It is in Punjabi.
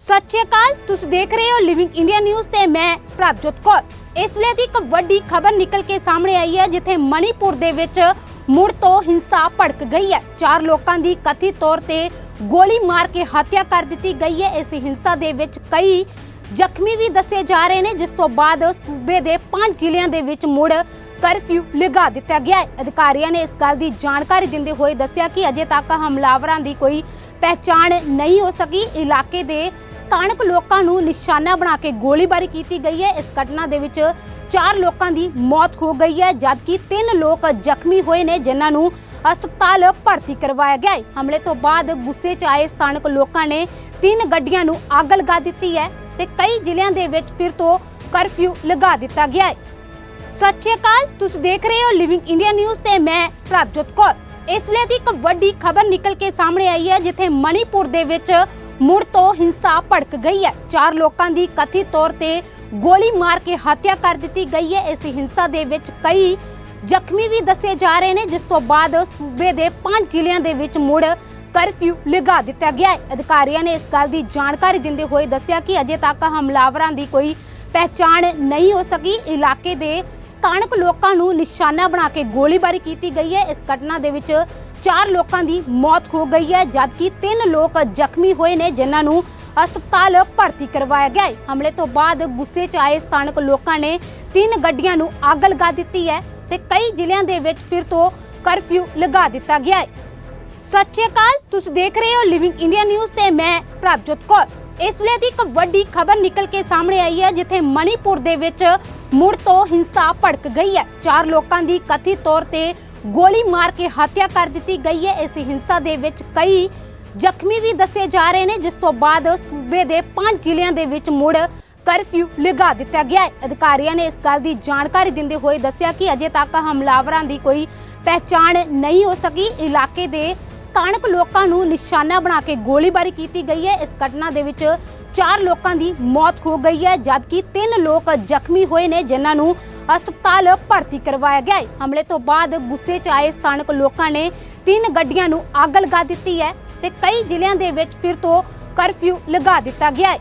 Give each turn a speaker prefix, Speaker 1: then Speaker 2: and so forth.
Speaker 1: ਸਤਿ ਸ਼੍ਰੀ ਅਕਾਲ, ਤੁਸੀਂ ਦੇਖ ਰਹੇ ਹੋ ਲਿਵਿੰਗ ਇੰਡੀਆ ਨਿਊਜ਼ ਤੇ ਮੈਂ ਪ੍ਰਭਜੋਤ ਕੌਰ। ਇਸ ਵੇਲੇ ਦੀ ਇੱਕ ਵੱਡੀ ਖਬਰ ਨਿਕਲ ਕੇ ਸਾਹਮਣੇ ਆਈ ਹੈ, ਜਿੱਥੇ ਮਣੀਪੁਰ ਦੇ ਵਿੱਚ ਮੁੜ ਤੋਂ ਹਿੰਸਾ ਭੜਕ ਗਈ ਹੈ। ਚਾਰ ਲੋਕਾਂ ਦੀ ਕਥਿਤ ਤੌਰ ਤੇ ਗੋਲੀ ਮਾਰ ਕੇ ਹੱਤਿਆ ਕਰ ਦਿੱਤੀ ਗਈ ਹੈ। ਇਸ ਹਿੰਸਾ ਦੇ ਵਿੱਚ ਕਈ ਜ਼ਖਮੀ ਵੀ ਦੱਸੇ ਜਾ ਰਹੇ ਨੇ, ਜਿਸ ਤੋਂ ਬਾਅਦ ਸੂਬੇ ਦੇ ਪੰਜ ਜ਼ਿਲ੍ਹਿਆਂ ਦੇ ਵਿੱਚ ਮੁੜ ਕਰਫਿਊ ਲਗਾ ਦਿੱਤਾ ਗਿਆ ਹੈ। ਅਧਿਕਾਰੀਆਂ ਨੇ ਇਸ ਗੱਲ ਦੀ ਜਾਣਕਾਰੀ ਦਿੰਦੇ ਹੋਏ ਦੱਸਿਆ ਕਿ ਅਜੇ ਤੱਕ ਹਮਲਾਵਰਾਂ ਦੀ ਕੋਈ ਪਹਿਚਾਣ ਨਹੀਂ ਹੋ ਸਕੀ। ਇਲਾਕੇ ਦੇ ਸਥਾਨਕ ਲੋਕਾਂ ਨੂੰ ਨਿਸ਼ਾਨਾ ਬਣਾ ਕੇ ਗੋਲੀਬਾਰੀ ਕੀਤੀ ਗਈ ਹੈ। ਇਸ ਘਟਨਾ ਦੇ ਵਿੱਚ ਚਾਰ ਲੋਕਾਂ ਦੀ ਮੌਤ ਹੋ ਗਈ ਹੈ, ਜਦਕਿ ਤਿੰਨ ਲੋਕ ਜ਼ਖਮੀ ਹੋਏ ਨੇ, ਜਿਨ੍ਹਾਂ ਨੂੰ ਹਸਪਤਾਲ ਭਰਤੀ ਕਰਵਾਇਆ ਗਿਆ ਹੈ। ਹਮਲੇ ਤੋਂ ਬਾਅਦ ਗੁੱਸੇ 'ਚ ਆਏ ਸਥਾਨਕ ਲੋਕਾਂ ਨੇ ਤਿੰਨ ਗੱਡੀਆਂ ਨੂੰ ਅੱਗ ਲਗਾ ਦਿੱਤੀ ਹੈ ਤੇ ਕਈ ਜ਼ਿਲ੍ਹਿਆਂ ਦੇ ਵਿੱਚ ਫਿਰ ਤੋਂ ਕਰਫਿਊ ਲਗਾ ਦਿੱਤਾ ਗਿਆ ਹੈ। ਸਤਿ ਸ਼੍ਰੀ ਅਕਾਲ, ਤੁਸੀਂ ਦੇਖ ਰਹੇ ਹੋ ਲਿਵਿੰਗ ਇੰਡੀਆ ਨਿਊਜ਼ ਤੇ ਮੈਂ ਪ੍ਰਭਜੋਤ ਕੌਰ। ਇਸ ਲਈ ਦੀ ਇੱਕ ਵੱਡੀ ਖਬਰ ਨਿਕਲ ਕੇ ਸਾਹਮਣੇ ਆਈ ਹੈ, ਜਿੱਥੇ ਮਣੀਪੁਰ ਦੇ ਵਿੱਚ ਮੁੜ ਤੋਂ ਹਿੰਸਾ ਭੜਕ ਗਈ ਹੈ। ਚਾਰ ਲੋਕਾਂ ਦੀ ਕਥਿਤ ਤੌਰ ਤੇ ਗੋਲੀ ਮਾਰ ਕੇ ਹੱਤਿਆ ਕਰ ਦਿੱਤੀ ਗਈ ਹੈ। ਇਸ ਹਿੰਸਾ ਦੇ ਵਿੱਚ ਕਈ ਜ਼ਖਮੀ ਵੀ ਦੱਸੇ ਜਾ ਰਹੇ ਨੇ, ਜਿਸ ਤੋਂ ਬਾਅਦ ਸੂਬੇ ਦੇ ਪੰਜ ਜ਼ਿਲ੍ਹਿਆਂ ਦੇ ਵਿੱਚ ਮੁੜ ਕਰਫਿਊ ਲਗਾ ਦਿੱਤਾ ਗਿਆ ਹੈ। ਅਧਿਕਾਰੀਆਂ ਨੇ ਇਸ ਗੱਲ ਦੀ ਜਾਣਕਾਰੀ ਦਿੰਦੇ ਹੋਏ ਦੱਸਿਆ ਕਿ ਅਜੇ ਤੱਕ ਹਮਲਾਵਰਾਂ ਦੀ ਕੋਈ ਪਹਿਚਾਣ ਨਹੀਂ ਹੋ ਸਕੀ। ਇਲਾਕੇ ਦੇ ਸਥਾਨਕ ਲੋਕਾਂ ਨੂੰ ਨਿਸ਼ਾਨਾ ਬਣਾ ਕੇ ਗੋਲੀਬਾਰੀ ਕੀਤੀ ਗਈ ਹੈ। ਇਸ ਘਟਨਾ ਦੇ ਵਿੱਚ ਚਾਰ ਲੋਕਾਂ ਦੀ ਮੌਤ ਹੋ ਗਈ ਹੈ, ਜਦਕਿ ਤਿੰਨ ਲੋਕ ਜ਼ਖਮੀ ਹੋਏ ਨੇ, ਜਿਨ੍ਹਾਂ ਨੂੰ ਹਸਪਤਾਲ ਭਰਤੀ ਕਰਵਾਇਆ ਗਿਆ ਹੈ। ਹਮਲੇ ਤੋਂ ਬਾਅਦ ਗੁੱਸੇ 'ਚ ਆਏ ਸਥਾਨਕ ਲੋਕਾਂ ਨੇ ਤਿੰਨ ਗੱਡੀਆਂ ਨੂੰ ਅੱਗ ਲਗਾ ਦਿੱਤੀ ਹੈ ਤੇ ਕਈ ਜ਼ਿਲ੍ਹਿਆਂ ਦੇ ਵਿੱਚ ਫਿਰ ਤੋਂ ਕਰਫਿਊ ਲਗਾ ਦਿੱਤਾ ਗਿਆ ਹੈ। ਸਤਿ ਸ਼੍ਰੀ ਅਕਾਲ, ਤੁਸੀਂ ਦੇਖ ਰਹੇ ਹੋ ਲਿਵਿੰਗ ਇੰਡੀਆ ਨਿਊਜ਼ ਤੇ ਮੈਂ ਪ੍ਰਭਜੋਤ ਕੌਰ। ਇਸ ਵੇਲੇ ਦੀ ਇੱਕ ਵੱਡੀ ਖਬਰ ਨਿਕਲ ਕੇ ਸਾਹਮਣੇ ਆਈ ਹੈ, ਜਿੱਥੇ ਮਣੀਪੁਰ ਦੇ ਵਿੱਚ ਮੁੜ ਤੋਂ ਹਿੰਸਾ ਭੜਕ ਗਈ ਹੈ। ਚਾਰ ਲੋਕਾਂ ਦੀ ਕਥਿਤ ਤੌਰ ਤੇ ਗੋਲੀ ਮਾਰ ਕੇ ਹੱਤਿਆ ਕਰ ਦਿੱਤੀ ਗਈ ਹੈ। ਇਸ ਹਿੰਸਾ ਦੇ ਵਿੱਚ ਕਈ ਜ਼ਖਮੀ ਵੀ ਦੱਸੇ ਜਾ ਰਹੇ ਨੇ, ਜਿਸ ਤੋਂ ਬਾਅਦ ਸੂਬੇ ਦੇ ਪੰਜ ਜ਼ਿਲ੍ਹਿਆਂ ਦੇ ਵਿੱਚ ਮੁੜ ਕਰਫਿਊ ਲਗਾ ਦਿੱਤਾ ਗਿਆ ਹੈ। ਅਧਿਕਾਰੀਆਂ ਨੇ ਇਸ ਗੱਲ ਦੀ ਜਾਣਕਾਰੀ ਦਿੰਦੇ ਹੋਏ ਦੱਸਿਆ ਕਿ ਅਜੇ ਤੱਕ ਹਮਲਾਵਰਾਂ ਦੀ ਕੋਈ ਪਹਿਚਾਣ ਨਹੀਂ ਹੋ ਸਕੀ। ਇਲਾਕੇ ਦੇ ਸਥਾਨਕ ਲੋਕਾਂ ਨੂੰ ਨਿਸ਼ਾਨਾ ਬਣਾ ਕੇ ਗੋਲੀਬਾਰੀ ਕੀਤੀ ਗਈ ਹੈ। ਇਸ ਘਟਨਾ ਦੇ ਵਿੱਚ ਚਾਰ ਲੋਕਾਂ ਦੀ ਮੌਤ ਹੋ ਗਈ ਹੈ, ਜਦਕਿ ਤਿੰਨ ਲੋਕ ਜ਼ਖਮੀ ਹੋਏ ਨੇ, ਜਿਨ੍ਹਾਂ ਨੂੰ ਹਸਪਤਾਲ ਭਰਤੀ ਕਰਵਾਇਆ ਗਿਆ ਹੈ। ਹਮਲੇ ਤੋਂ ਬਾਅਦ ਗੁੱਸੇ 'ਚ ਆਏ ਸਥਾਨਕ ਲੋਕਾਂ ਨੇ ਤਿੰਨ ਗੱਡੀਆਂ ਨੂੰ ਅੱਗ ਲਗਾ ਦਿੱਤੀ ਹੈ ਤੇ ਕਈ ਜ਼ਿਲ੍ਹਿਆਂ ਦੇ ਵਿੱਚ ਫਿਰ ਤੋਂ ਕਰਫਿਊ ਲਗਾ ਦਿੱਤਾ ਗਿਆ ਹੈ।